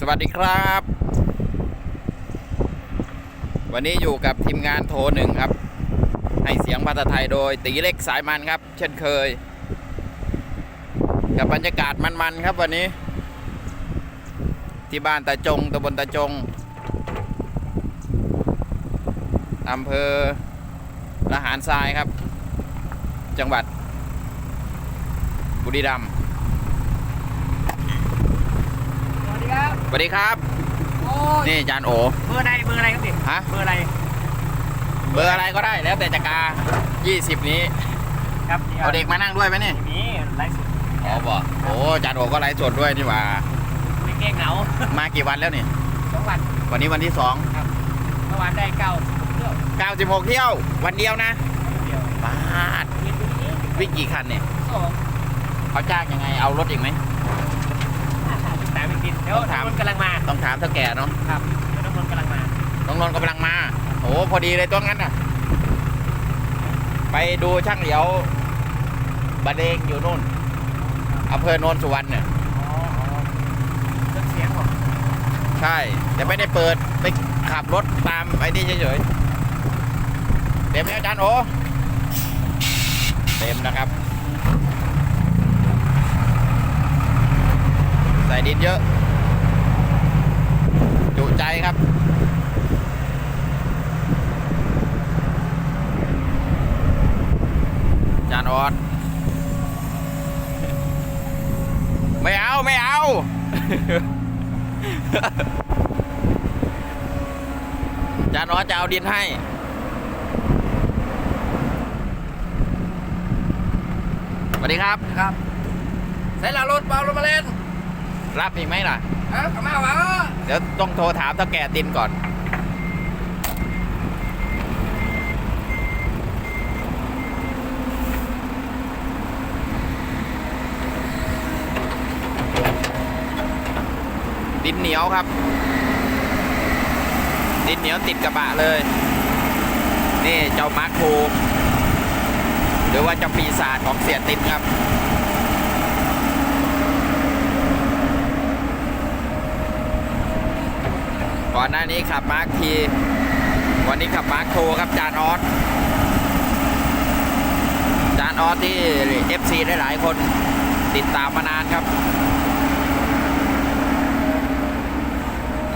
สวัสดีครับ วันนี้อยู่กับทีมงานโทรหนึ่งครับ ให้เสียงภาษาไทยโดยตีเล็กสายมันครับ เช่นเคย กับบรรยากาศมันๆครับวันนี้ ที่บ้านตาจงตำบลตาจงอำเภอละหารทรายครับ จังหวัดบุรีรัมย์ สวัส ดีครับ สวัสดีครับ โอ้ยนี่จานโอ เบอร์อะไรเบอร์อะไรครับพี่ฮะ เบอร์อะไรเบอร์อะไรก็ได้แล้วแต่จะกา 20 นี้ ครับเอาเด็กมานั่งด้วยไหมนี่นี่ไลฟ์สดอ๋อบอกโอ้จานโอก็ไลฟ์สดด้วยนี่หว่า ไม่เก่งเหงามากี่วันแล้วนี่ สองวันวันนี้วันที่เมื่อวานได้เก้าสิบเที่ยว2 96 เที่ยว วันเดียวนะเดียวบาดมีปีนี้วิ่งกี่คันเนี่ยสองเขาจ้างยังไงเอารถอีกไหมแต่ไม่ กินเดี๋ยวต้องถามน้ำนนท์กำลังมาต้องถามเท่าแก่เนาะครับเดี๋ยวน้ำนนท์กำลังมาน้องนนท์กำลังมาโอ้พอดีเลยตัวงั้นน่ะ ไปดูช่างเหลียวบะเลงอยู่นู่นอำเภอโนนสุวรรณเนี่ยอ๋ออ๋อเครื่องเสียงเหรอใช่แต่ไม่ได้เปิดไปขับรถตามไอ้นี่เฉยๆเต็มไหมอาจารย์โอเต็มนะครับ ใส่ดินเยอะ จุใจครับ จานออดไม่เอา ไม่เอา จานออดจะเอาดินให้สวัสดีครับ ครับ ใส่ลารถเปล่ารถมาเล่น รับอีกไหมล่ะ เอ้ากลับมาวะเดี๋ยวต้องโทรถามเท่าแก่ตินก่อน ดินเหนียวครับ ดินเหนียวติดกระบะเลย นี่เจ้ามาร์คคูหรือว่าเจ้าปีศาจของเสียตินครับ ก่อนหน้านี้ขับมาร์คทีวันนี้ขับมาร์คโทครับจานออสจานออสที่ FC ได้หลายๆคนติดตามมานานครับ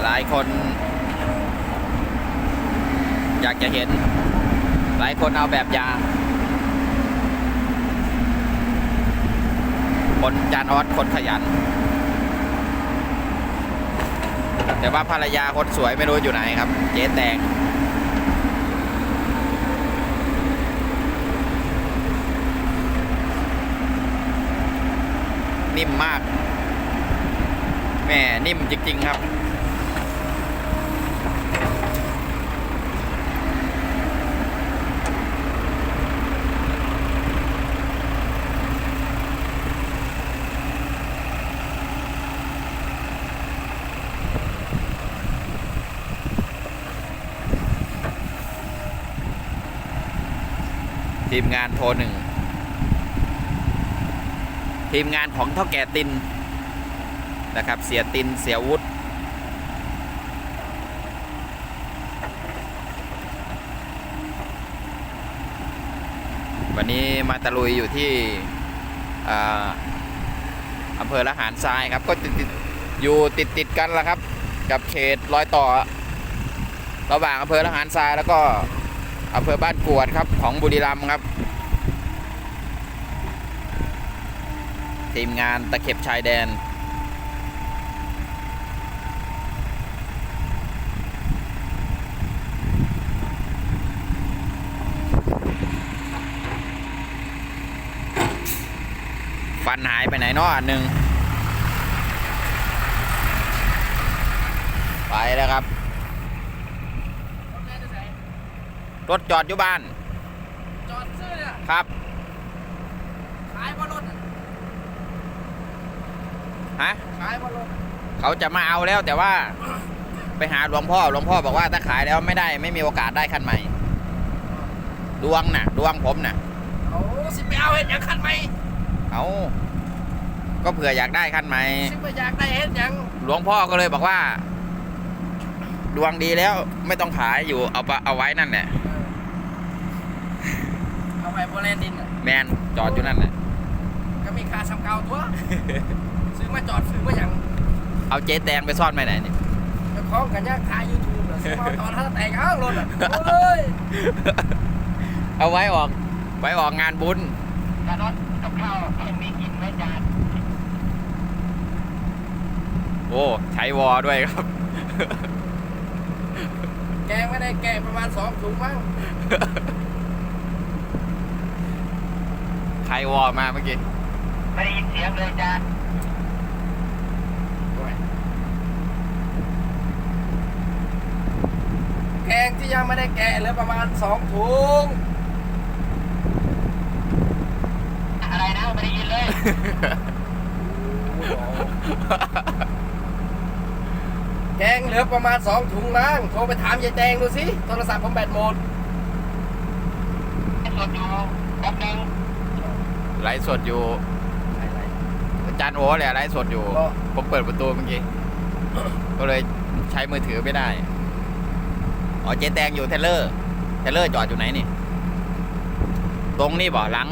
หลายคน อยากจะเห็น หลายคนเอาแบบอย่างคนจานออสคนขยัน แต่ว่าภรรยาคนสวยไม่รู้อยู่ไหนครับ เจ๊แตงนิ่มมากแม่นิ่มจริง ๆ ครับ ทีมงานโทรหนึ่ง ทีมงานของเท่าแก่ตินนะครับ เสียตินเสียวุฒวันนี้มาตะลุยอยู่ที่ออำเภอละหารทรายครับ ก็ติดติดอยู่ติดติดกันละครับ กับเขตรอยต่อ ระหว่างอำเภอละหารทรายแล้วก็ อำเภอบ้านกวดครับของบุรีรัมย์ครับทีมงานตะเข็บชายแดน ฟันหายไปไหนเนาะอันหนึ่งไปแล้วครับ รถจอดอยู่บ้าน จอดซื้อเนี่ยครับ ขายบอลรถฮะ ขายบอลรถเขาจะมาเอาแล้วแต่ว่าไปหาหลวงพ่อ หลวงพ่อบอกว่าถ้าขายแล้วไม่ได้ไม่มีโอกาสได้คันใหม่ ดวงน่ะ ดวงผมน่ะโอ้สิไปเอาเห็นยังคันไหมเอาก็เผื่ออยากได้คันใหม่สิไปอยากได้เห็นยังหลวงพ่อก็เลยบอกว่า ดวงดีแล้วไม่ต้องขายอยู่เอาปะเอาไว้นั่นแหละ เออเอาไปโบเลนดินอะแมนจอดอยู่นั่นแหละก็มีค่าซ้ำเก่าตัว ซื้อมาจอดซื้อมาอย่างเอาเจ๊แตงไปซ่อนไปไหนเนี่ย เจะคล้าของกันยากขายยูทูบซื้อมาจอดถ้าแต่งอ้างรถอะโอ้ยเอาไว้ออก ไว้ออกงานบุญ จานรถกับข้าวยังมีกินไหมจานโอ้ใช้วอด้วยครับ แกงไม่ได้แกงประมาณสองถุงมั้งใครวอมาเมื่อกี้ไม่ได้ยินเสียงเลยจานแกงที่ยังไม่ได้แกะเหลือประมาณสองถุง อะไรนะไม่ได้ยินเลย แกงเหลือประมาณสองถุงมั้งโทรไปถามยายแตงดูสิ โทรศัพท์ผมแบตหมด สดอยู่แป๊บนึง ไลฟ์สดอยู่ อาจารย์โอ้เลยไลฟ์สดอยู่ก็ผมเปิดประตูเมื่อกี้ ก็เลยใช้มือถือไม่ได้ อ๋อเจ๊แตงอยู่เทเลอร์ เทเลอร์จอดอยู่ไหนนี่ ตรงนี่บ่หลัง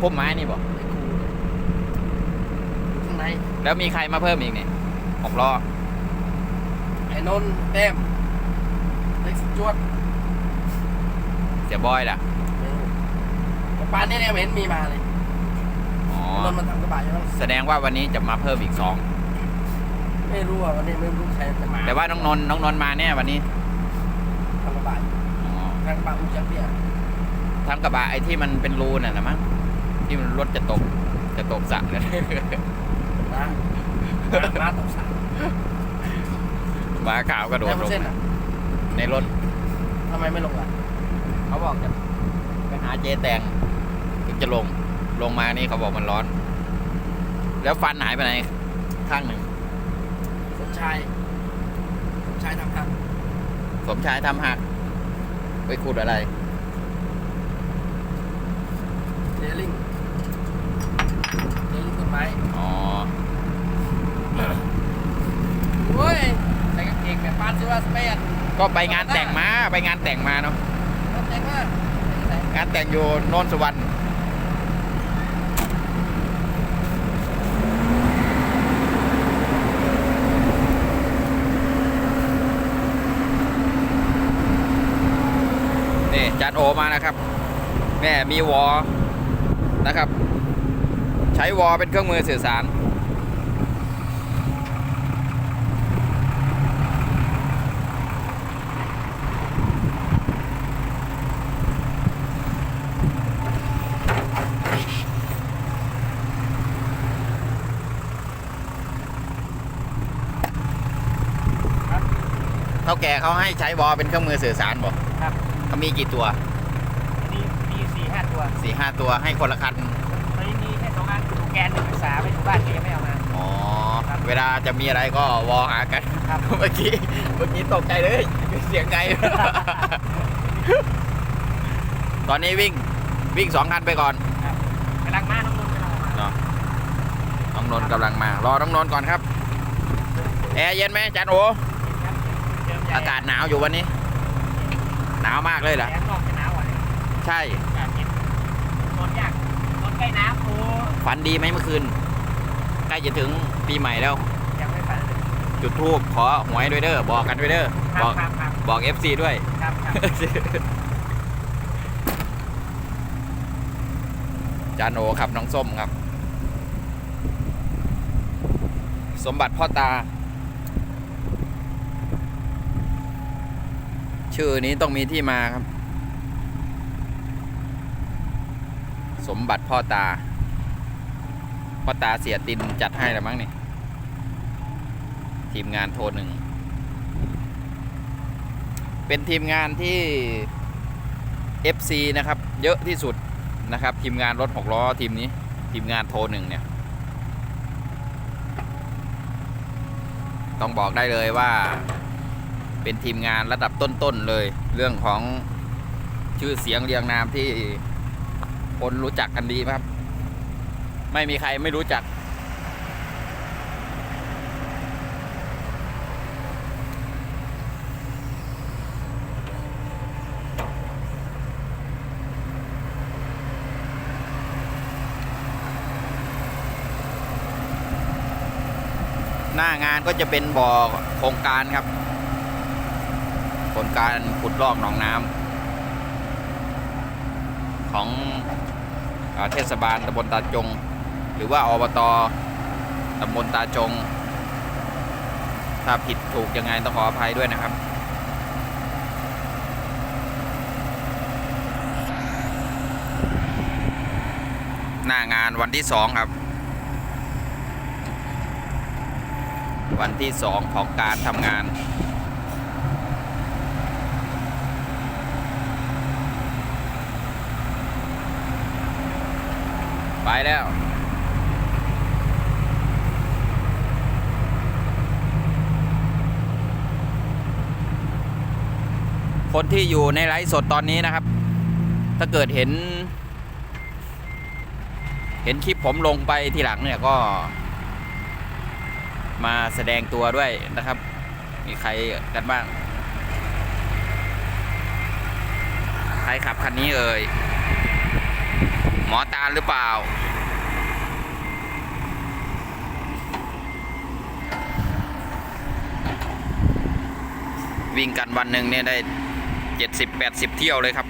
พุ่มไม้นี่บ่ข้างในแล้วมีใครมาเพิ่มอีกนี่หกล้อไอ้นนท์แต้มเล็กสจวดเสียบอยล่ะ ปานนี้เนี่ยไม่เห็นมีมาเลย อ๋อนนท์มันทำกระบะอยู่แล้วแสดงว่าวันนี้จะมาเพิ่มอีกสองไม่รู้อะวันนี้ไม่รู้ใครจะมาแต่ว่าน้องนนท์น้องนนท์มาแน่วันนี้ทำกระบะอยู่อ๋อทางกระบะอุจจาระเบียร์ทั้งกระบะไอ้ที่มันเป็นรูน่ะนะมั้งที่มันรถจะตกจะตกสระเลยนะมาตกสายหมาขาวกระโดดแล้วลงเส้นอะในรถทำไมไม่ลงอะเขาบอกจะไปหาเจ๊แตงถึงจะลง ลงมานี่เขาบอกมันร้อน แล้วฟันหายไปไหน ข้างหนึ่ง สมชาย สมชายทำทางสมชายทำหัก ไปขุดอะไรเดลิงเดลิงต้นไม้ อ๋อโอ้ยใส่กางเกงแบบปานซิว่าสเปนก็ไปงานแต่งมา ไปงานแต่งมาเนาะรถแต่งมากงานแต่งอยู่โนนสุวรรณนี่ จานโอมานะครับ แม่มีวอนะครับ ใช้วอเป็นเครื่องมือสื่อสาร เท่าแก่เขาให้ใช้วอเป็นเครื่องมือสื่อสารบอกครับ เขามีกี่ตัวอันนี้มีสี่ห้าตัวสี่ห้าตัวให้คนละคันตอนนี้มีแค่สองอันถูกแกนหนึ่งศึกษาไปถูกบ้านก็ยังไม่เอามา อ๋อเวลาจะมีอะไรก็วอหากันครับ เมื่อกี้เมื่อกี้ตกใจเลยเสียงไกลตอนนี้วิ่งวิ่งสองคันไปก่อนกำลังมาน้องนุ่นกำลังมาเนาะน้องนนท์กำลังมา รอน้องนนท์ก่อนครับ แอร์เย็นไหมอาจารย์โอ เดิมใหญ่อากาศหนาวอยู่วันนี้ หนาวมากเลยเหรอแสงนอกจะหนาวกว่านี้ใช่อากาศเย็นนอนยากนอนใกล้น้ำโอ้ฝันดีไหมเมื่อคืนใกล้จะถึงปีใหม่แล้ว ยังไม่ฝันเลยจุดทูบขอหวยด้วยเด้อบอกกันด้วยเด้อคบรัอบกครับครับบอก FC ด้วย ครับครับจานโอครับน้องส้มครับ สมบัติพ่อตา ชื่อนี้ต้องมีที่มาครับ สมบัติพ่อตา พ่อตาเสียตินจัดให้แล้วมั้งนี่ ทีมงานโทรหนึ่ง เป็นทีมงานที่ FC นะครับ เยอะที่สุดนะครับ ทีมงานรถหกล้อทีมนี้ ทีมงานโทรหนึ่งเนี่ย ต้องบอกได้เลยว่า เป็นทีมงานระดับต้นๆเลย เรื่องของชื่อเสียงเรียงนามที่คนรู้จักกันดีครับ ไม่มีใครไม่รู้จัก หน้างานก็จะเป็นบ่อโครงการครับ โครงการขุดลอกหนองน้ำของอเทศบาลตำบลตาจง หรือว่าอบตตำบลตาจง ถ้าผิดถูกยังไงต้องขออภัยด้วยนะครับหน้างานวันที่สองครับ วันที่สองของการทำงาน ไปแล้ว คนที่อยู่ในไลฟ์สดตอนนี้นะครับ ถ้าเกิดเห็น เห็นคลิปผมลงไปทีหลังเนี่ยก็ มาแสดงตัวด้วยนะครับ มีใครกันบ้าง ใครขับคันนี้เอ่ย มอตาลหรือเปล่า วิ่งกันวันหนึ่งเนี่ยได้เจ็ดสิบแปดสิบเที่ยวเลยครับ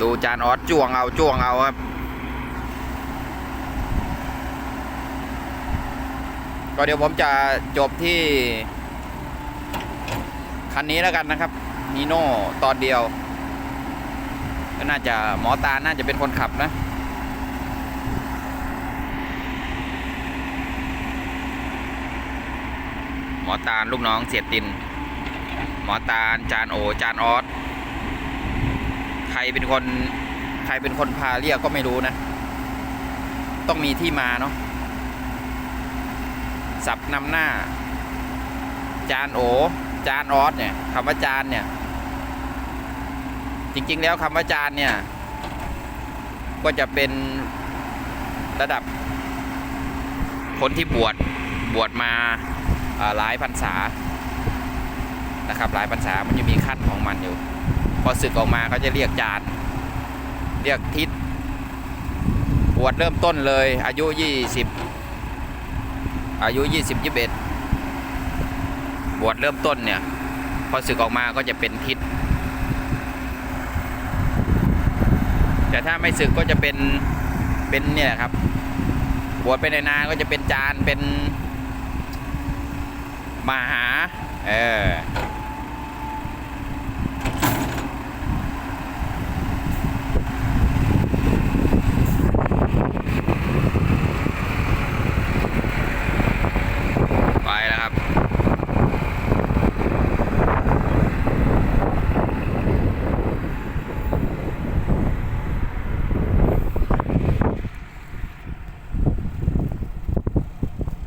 ดูจานออสจ้วงเอาจ้วงเอาครับ ก็เดี๋ยวผมจะจบที่ คันนี้แล้วกันนะครับนีโน่ตอนเดียว ก็น่าจะหมอตาน่าจะเป็นคนขับนะ หมอตาลลูกน้องเสียติน หมอตาลจานโอจานออสใครเป็นคน ใครเป็นคนพาเรียกก็ไม่รู้นะ ต้องมีที่มาเนาะ สับนำหน้า จานโอ จานออสเนี่ยคำว่าจานเนี่ย จริงๆแล้วคำว่าจานเนี่ย ก็จะเป็นระดับ คนที่บวชบวชมาอ่าหลายพรรษานะครับ หลายพรรษามันจะมีขั้นของมันอยู่ พอศึกออกมาเขาจะเรียกจาน เรียกทิศบวชเริ่มต้นเลยอายุ 20 อายุ 20 21 บวชเริ่มต้นเนี่ย พอศึกออกมาก็จะเป็นทิศแต่ถ้าไม่ศึกก็จะเป็นเป็นเนี่ยครับ บวชไปในนานก็จะเป็นจานเป็นมหา เออ ไปแล้วครับ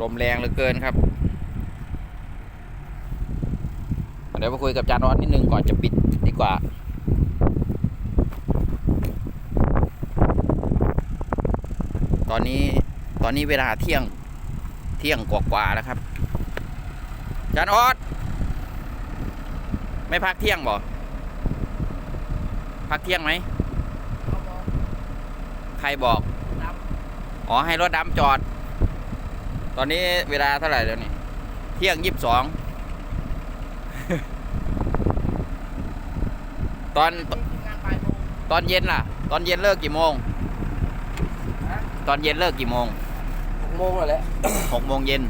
ลม แรงเหลือเกินครับเดี๋ยวมาคุยกับจานร้อนนิดนึงก่อนจะปิดดีกว่าตอนนี้ตอนนี้เวลาเที่ยงเที่ยงกว่าๆแล้วครับจานออสไม่พักเที่ยงบ่พักเที่ยงไหมใครบอก อ๋อให้รถดำจอด ตอนนี้เวลาเท่าไหร่แล้วนี่ เที่ยงยี่สิบสอง ตอนตอนเย็นล่ะ ตอนเย็นเลิกกี่โมง ตอนเย็นเลิกกี่โมงหกโมงแล้วแหละหกโมงเย็น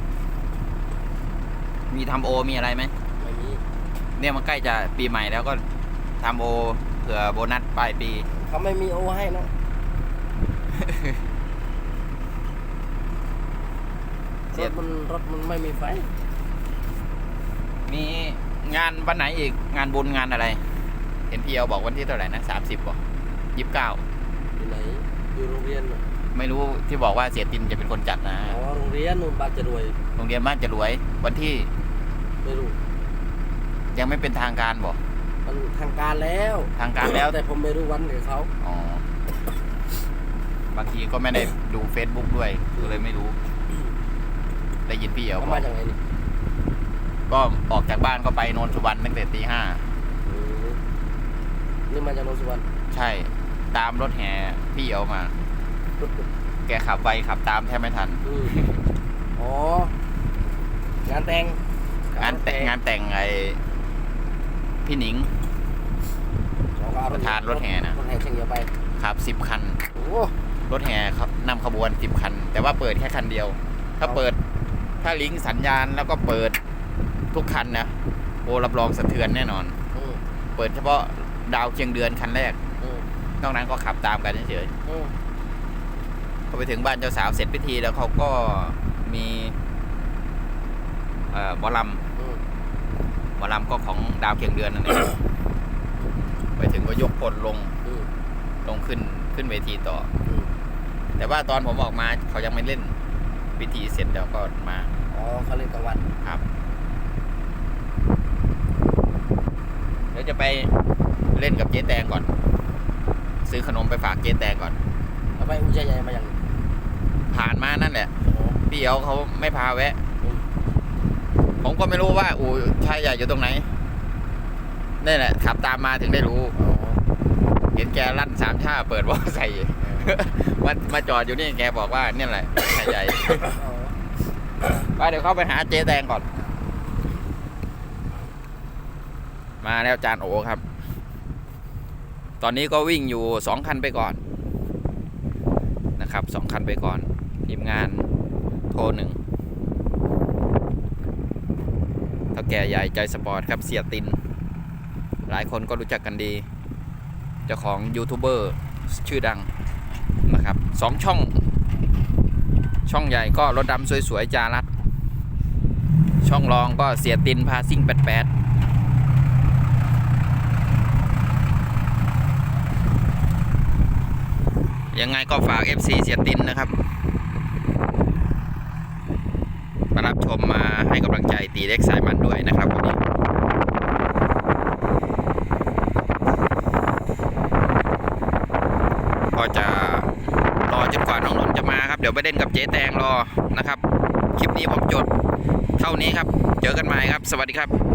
มีทำโอมีอะไรไหมไม่มีเนี่ยมันใกล้จะปีใหม่แล้วก็ทำโอเผื่อโบนัสปลายปี เขาไม่มีโอให้เนาะ เสีรยถมันรถมันไม่มีไฟ มีงานวันไหนอีกงานบุญงานอะไรเห็นพี่เอลบอกวันที่เท่าไหร่นะสามสิบบอกยี่สิบเก้าอยู่ไหนอยู่โรงเรียนน่ะไม่รู้ที่บอกว่าเสียตินจะเป็นคนจัดนะอ๋อโรงเรียนนู่นบานจะรวยโรงเรียนบ้านจะรวย วันที่ไม่รู้ยังไม่เป็นทางการบอกมันทางการแล้วทางการแล้วแต่ผมไม่รู้วันของเขาอ๋อบางทีก็ไม่ได้ดู Facebook ด้วยก็เลยไม่รู้ ได้ยินพี่เอลเขาบอมากจากไหนนี่ก็ออกจากบ้านก็ไปโนนสุวรรณตั้งแต่ตีห้าอืมมาจากโนนสุวรรณใช่ ตามรถแห่พี่เอามา แกขับไวขับตามแทบไม่ทัน อืมอ๋องานแต่งงานแต่งงานแต่งไอพี่หนิง สองก็เอประธานรถแห่นะ รถแห่เชียงเดียวไปขับสิบคัน โอ้ รถแห่ครับนำขบวนสิบคัน แต่ว่าเปิดแค่คันเดียว ถ้าเปิด ถ้าลิงก์สัญญาณแล้วก็เปิดทุกคันนะโอ้รับรองสะเทือนแน่นอนอืมเปิดเฉพาะดาวเชียงเดือนคันแรกอืมนอกนั้นก็ขับตามกันเฉยอืมๆพอไปถึงบ้านเจ้าสาวเสร็จพิธีแล้วเขาก็มีเอ่อหมอลอืมำหมอลำก็ของดาวเชียงเดือนนั่นเองไปถึงก็ยกพลลงอืมลงขึ้นขึ้นเวทีต่ออืมแต่ว่าตอนผมออกมาเขายังไม่เล่นพิธีเสร็จแล้วก็มา อ๋อเขาเล่นกลางวันครับ เดี๋ยวจะไปเล่นกับเจ๊แตงก่อน ซื้อขนมไปฝากเจ๊แตงก่อน แล้วไปอุชัยใหญ่มาอย่างผ่านมานั่นแหละอ๋อพี่เอ๋เขาไม่พาแวะอืมผมก็ไม่รู้ว่าอู่ชายใหญ่อยู่ตรงไหนนี่แหละขับตามมาถึงได้รู้อ๋อเห็นแกลั่นสามชาเปิดวอลใส่มามาจอดอยู่นี่แกบอกว่าเนี่ยแหละชายใหญ่อ๋อ ไปเดี๋ยวเข้าไปหาเจ๊แดงก่อน มาแล้วจานโอครับ ตอนนี้ก็วิ่งอยู่สองคันไปก่อน นะครับสองคันไปก่อนทีมงานโทรหนึ่งเท่าแก่ใหญ่ใจสปอร์ตครับเสียติน หลายคนก็รู้จักกันดี เจ้าของยูทูบเบอร์ชื่อดังนะครับสองช่อง ช่องใหญ่ก็รถดำสวย ๆ จารัด ช่องรองก็เสียตินพาซิ่งแปดแปดยังไงก็ฝาก FC เสียตินนะครับ มารับชมมาให้กำลังใจตีเล็กสายมันด้วยนะครับวันนี้ก็จะ จนกว่าน้องนนท์จะมาครับ เดี๋ยวไปเล่นกับเจ๊แตงรอนะครับ คลิปนี้ผมจดเท่านี้ครับ เจอกันใหม่ครับ สวัสดีครับ